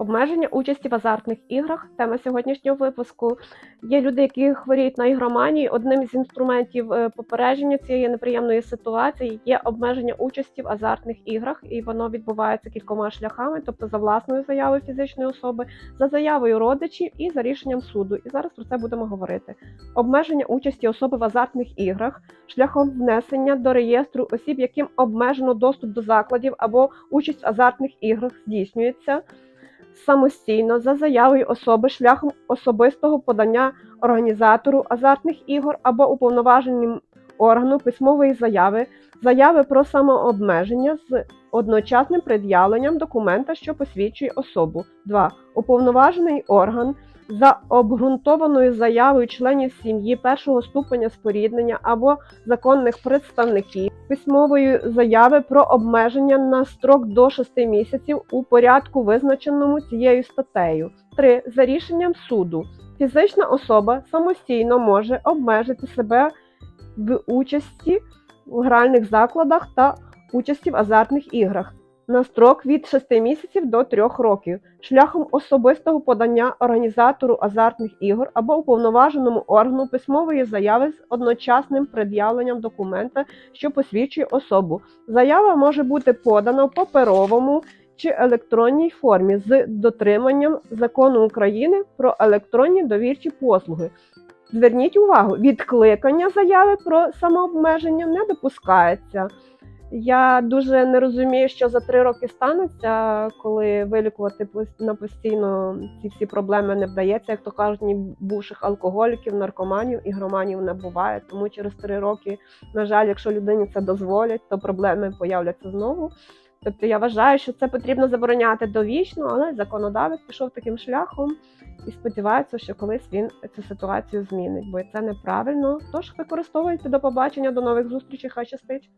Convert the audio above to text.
Обмеження участі в азартних іграх. Тема сьогоднішнього випуску. Є люди, які хворіють на ігроманії. Одним з інструментів е, попередження цієї неприємної ситуації є обмеження участі в азартних іграх, і воно відбувається кількома шляхами, тобто за власною заявою фізичної особи, за заявою родичів і за рішенням суду. І зараз про це будемо говорити. Обмеження участі особи в азартних іграх шляхом внесення до реєстру осіб, яким обмежено доступ до закладів або участь в азартних іграх здійснюється самостійно за заявою особи шляхом особистого подання організатору азартних ігор або уповноваженим органу письмової заяви, заяви про самообмеження з одночасним пред'явленням документа, що посвідчує особу. 2. Уповноважений орган за обґрунтованою заявою членів сім'ї першого ступеня споріднення або законних представників письмової заяви про обмеження на строк до 6 місяців у порядку, визначеному цією статтею. 3. За рішенням суду фізична особа самостійно може обмежити себе в участі в гральних закладах та участі в азартних іграх на строк від 6 місяців до 3 років шляхом особистого подання організатору азартних ігор або уповноваженому органу письмової заяви з одночасним пред'явленням документа, що посвідчує особу. Заява може бути подана в паперовому чи електронній формі з дотриманням закону України про електронні довірчі послуги. Зверніть увагу, відкликання заяви про самообмеження не допускається. Я дуже не розумію, що за три роки станеться, коли вилікувати на постійно ці всі проблеми не вдається, як то кажуть, ні бувших алкоголіків, наркоманів, ігроманів не буває. Тому через три роки, на жаль, якщо людині це дозволять, то проблеми появляться знову. Тобто я вважаю, що це потрібно забороняти довічно, але законодавець пішов таким шляхом і сподівається, що колись він цю ситуацію змінить, бо це неправильно. Тож використовуйте до побачення, до нових зустрічей, хай щастить.